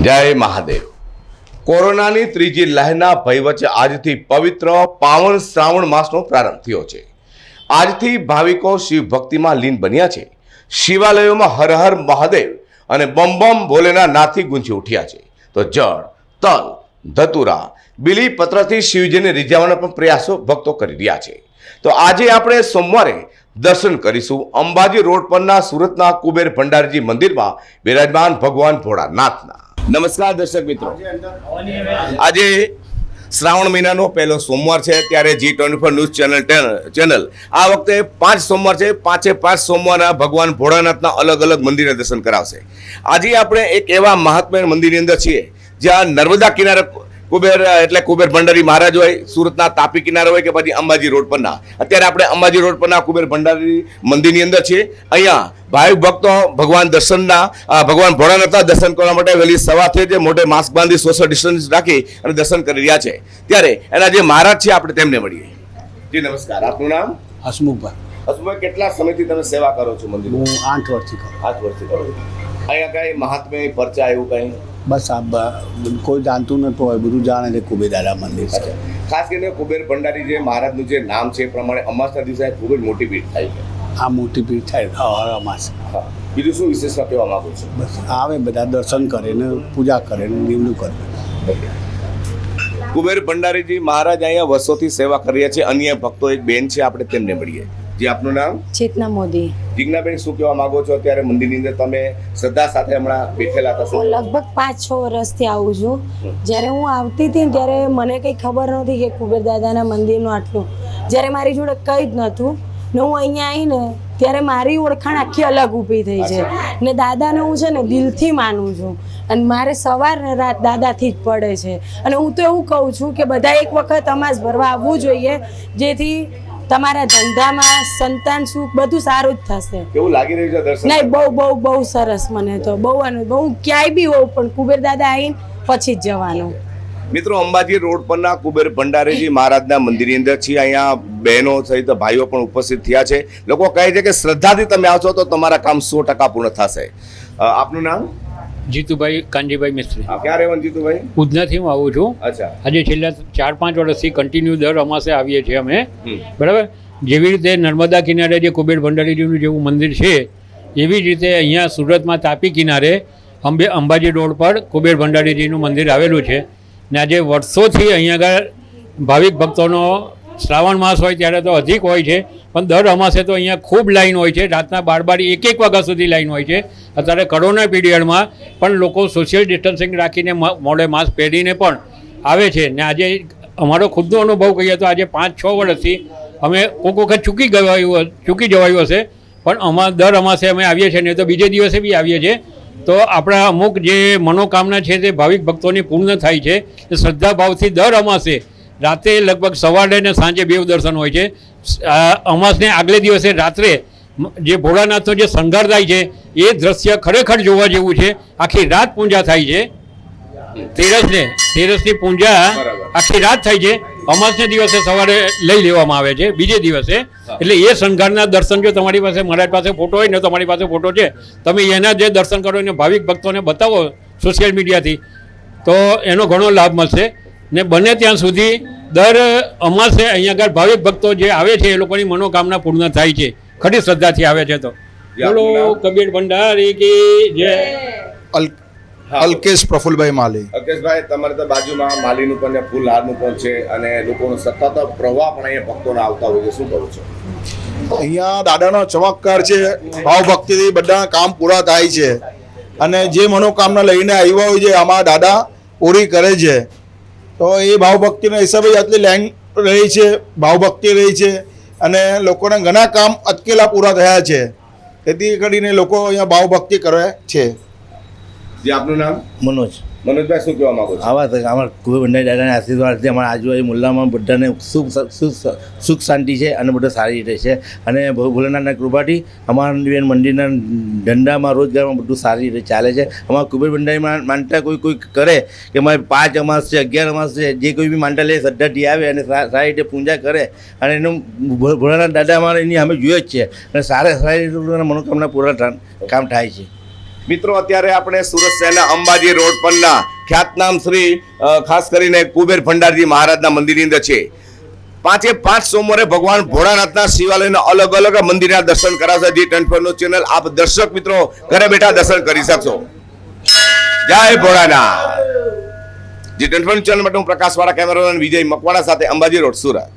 જય મહાદેવ. કોરોનાની ત્રીજી લહેરના ભય વચ્ચે આજથી પવિત્ર પાવન શ્રાવણ માસનો પ્રારંભ થયો છે. આજથી ભાવિકો શિવ ભક્તિમાં લીન બન્યા છે. શિવાલયોમાં હર હર મહાદેવ અને બમ બમ ભોલેના નાથી ગુંજી ઉઠ્યા છે. તો જળ, તલ, ધતુરા, બીલી પત્રથી શિવજીને રીઝાવવાના પણ પ્રયાસો ભક્તો કરી રહ્યા છે. તો આજે આપણે સોમવારે દર્શન કરીશું અંબાજી રોડ પરના સુરતના કુબેર ભંડારીજી મંદિરમાં બિરાજમાન ભગવાન ભોળાનાથના. નમસ્કાર દર્શક મિત્રો. આજે શ્રાવણ મહિનાનો પહેલો સોમવાર છે, ત્યારે G twenty four news channel channel આ વખતે પાંચ સોમવાર છે, પાંચે પાંચ સોમવારના ભગવાન ભોળાનાથના અલગ અલગ મંદિરે દર્શન કરાવશે. આજે આપણે એક એવા મહાત્મા મંદિરની અંદર છીએ, જ્યાં નર્મદા કિનારે કુબેર એટલે કુબેર ભંડારી મહારાજ હોય સુરતના તાપી કિનારે હોય કે પછી અંબાજી રોડ પરના. અત્યારે આપણે અંબાજી રોડ પરના કુબેર ભંડારી મંદિરની અંદર છીએ. અહીંયા ભાઈ ભક્તો ભગવાન દર્શનના ભગવાન ભોળાનાથના દર્શન કરવા માટે વહેલી સવારથી જે મોઢે માસ્ક બાંધી સોશિયલ ડિસ્ટન્સ રાખી અને દર્શન કરી રહ્યા છે. ત્યારે એના જે મહારાજ છે આપણે તેમને મળીએ. જી નમસ્કાર. આપનું નામ? હસમુખભાઈ. હસમુખભાઈ કેટલા સમયથી તમે સેવા કરો છો મંદિર હું આઠ વર્ષથી કરું આઠ વર્ષથી કરો અહીંયા કઈ મહાત્મ્ય પરચા એવું કઈ? બસ આ કોઈ જાણતું નતું હોય બધું જાણે છે કુબેર દાદા મંદિર છે. ખાસ કરીને કુબેર ભંડારી જે મહારાજનું જે નામ છે એ પ્રમાણે અમાસના દિવસે ખૂબ જ મોટી ભીડ થાય છે. આ મોટી ભીડ થાય હર અમાસ. બીજું શું વિશેષમાં કહેવા માંગુ છું? બસ આવે બધા દર્શન કરે ને પૂજા કરે ને નિમણું કરે. કુબેર ભંડારીજી મહારાજ અહીંયા વર્ષોથી સેવા કરીએ છે. અન્ય ભક્તો એક બેન છે આપણે તેમને મળીએ. જે આપનું નામ? ચેતના મોદી. જીજ્ઞાબેન શું કહેવા માંગો છો? અત્યારે મંદિરની અંદર તમે શ્રદ્ધા સાથે હમણાં બેઠેલા હતા હું લગભગ પાંચ છ વર્ષથી આવું છું. જ્યારે હું આવતી હતી ત્યારે મને કંઈ ખબર નહોતી કે કુબેર દાદાના મંદિરનું આટલું. જ્યારે મારી જોડે કંઈ જ નહોતું ને હું અહીંયા આવીને ત્યારે મારી ઓળખાણ આખી અલગ ઊભી થઈ છે. ને દાદાને હું છે ને દિલથી માનું છું. અને મારે સવાર ને રાત દાદાથી જ પડે છે. અને હું તો એવું કહું છું કે બધા એક વખત અમાસ ભરવા આવવું જોઈએ જેથી તમારા ધંધામાં સંતાન સુખ બધું સારું જ થશે. કેવું લાગી રહ્યું છે દર્શન? નહીં બહુ બહુ બહુ સરસ મને તો. બહુ અનુભવ હું ક્યાંય બી હોઉં પણ કુબેર દાદા આવીને પછી જ જવાનું. મિત્રો અંબાજી રોડ પરના કુબેર ભંડારીજી મહારાજના મંદિરની અંદર છીએ અહીંયા બહેનો સહિત ભાઈઓ પણ ઉપસ્થિત થયા છે. લોકો કહે છે કે શ્રદ્ધાથી તમે આવશો તો તમારા કામ સો ટકા પૂર્ણ થશે. આપનું નામ? જીતુભાઈ કાનજીભાઈ મિસ્ત્રી. ક્યાં રહેવાનું જીતુભાઈ? ઉધનાથી હું આવું છું. અચ્છા. આજે છેલ્લા ચાર પાંચ વર્ષથી કન્ટિન્યુ દર અમાસે આવીએ છીએ અમે. બરાબર? જેવી રીતે નર્મદા કિનારે જે કુબેર ભંડારીજીનું જેવું મંદિર છે એવી જ રીતે અહીંયા સુરતમાં તાપી કિનારે અંબે અંબાજી રોડ પર કુબેર ભંડારીજીનું મંદિર આવેલું છે. ને આજે વર્ષોથી અહીંયા આગળ ભાવિક ભક્તોનો શ્રાવણ માસ હોય ત્યારે તો અધિક હોય છે, પણ દર અમાસે તો અહીંયા ખૂબ લાઈન હોય છે. રાતના બાર બાર એક એક વાગ્યા સુધી લાઈન હોય છે. અત્યારે કરોના પીરિયડમાં પણ લોકો સોશિયલ ડિસ્ટન્સિંગ રાખીને મોડે માસ્ક પહેરીને પણ આવે છે. ને આજે અમારો ખુદનો અનુભવ કહીએ તો આજે પાંચ છ વર્ષથી અમે કોઈક વખત ચૂકી ગવાયું ચૂકી જવાયું હશે, પણ અમા, દર અમાસે અમે આવીએ છીએ ને તો બીજે દિવસે બી આવીએ છીએ. તો આપણા અમુક જે મનોકામના છે તે ભાવિક ભક્તોની પૂર્ણ થાય છે. એ શ્રદ્ધા ભાવથી દર અમાસે રાતે લગભગ સવારે ને સાંજે બેવ દર્શન હોય છે. અમાસને આગલે દિવસે રાત્રે જે ભોળાનાથનો જે શણગાર થાય છે એ દ્રશ્ય ખરેખર જોવા જેવું છે. આખી રાત પૂજા થાય છે. તેરસને તેરસની પૂજા આખી રાત થાય છે. અમાસને દિવસે સવારે લઈ લેવામાં આવે છે બીજે દિવસે. એટલે એ શણગારના દર્શન જો તમારી પાસે મહારાજ પાસે ફોટો હોય ને તમારી પાસે ફોટો છે તમે એના જે દર્શન કરો એને ભાવિક ભક્તોને બતાવો સોશિયલ મીડિયાથી તો એનો ઘણો લાભ મળશે. ને બને ત્યાં સુધી દર અમાસે અહીંયા આગળ ભાવિક ભક્તો જે આવે છે એ લોકોની મનોકામના પૂર્ણ થાય છે. ખરી શ્રદ્ધાથી આવે છે તો. બોલો કબીર ભંડારી કી જય. અલ અલ્કેશ પ્રફુલભાઈ માલી. અલ્કેશભાઈ તમારે તો બાજુમાં માલીનું પણ ફૂલ હારનું પણ છે અને લોકોનો સતત પ્રવાહ પણ અહીંયા ભક્તોને આવતા હોય છે. શું કરું છો? અહીંયા દાદાનો ચમત્કાર છે ભાવ ભક્તિથી બધા કામ પૂરા થાય છે. અને જે મનોકામના લઈને આવ્યા હોય છે આમાં દાદા પૂરી કરે છે. તો એ ભાવભક્તિના હિસાબે આટલી લાઈન રહી છે ભાવભક્તિ રહી છે અને લોકોના ઘણા કામ અટકેલા પૂરા થયા છે. તેથી કરીને લોકો અહીંયા ભાવભક્તિ કરે છે. જે આપનું નામ? મનોજ. મનોજભાઈ, શું કહેવા માંગો છો? આવા અમારા કોઈ ભંડારી દાદાના આશીર્વાદથી અમારા આજુબાજુ મુલ્લામાં બધાને સુખ સુખ સુખ શાંતિ છે અને બધું સારી રીતે છે. અને ભોલેનાથના કૃપાથી અમારા મંદિરના ધંધામાં, રોજગારમાં બધું સારી રીતે ચાલે છે. અમારા કુબેર ભંડારીમાં માનતા કોઈ કોઈ કરે કે મારે પાંચ અમાસ છે, અગિયાર અમાસ છે, જે કોઈ બી માનતા લે, શ્રદ્ધાથી આવે અને સારી રીતે પૂજા કરે. અને એનું ભોળાનાથ દાદા અમારે એની અમે જોઈએ જ છે. અને સારા, સારી રીતે મનોકામના પૂરા કામ થાય છે. મિત્રો, અત્યારે આપણે સુરત શહેરના અંબાજી રોડ પરના ખ્યાતનામ શ્રી ખાસ કરીને કુબેર ભંડારજી મહારાજના મંદિરની અંદર છે. પાંચે પાંચ સોમવારે ભગવાન ભોળાનાથના શિવાલયના અલગ અલગ મંદિરના દર્શન કરાવશે. જે ટ્વેન્ટી ચેનલ, આપ દર્શક મિત્રો, ઘરે બેઠા દર્શન કરી શકશો. જય ભોળાનાથ. જે ટ્વેન્ટી ચેનલ માટે હું પ્રકાશવાળા, કેમેરામેન વિજય મકવાણા સાથે અંબાજી રોડ, સુરત.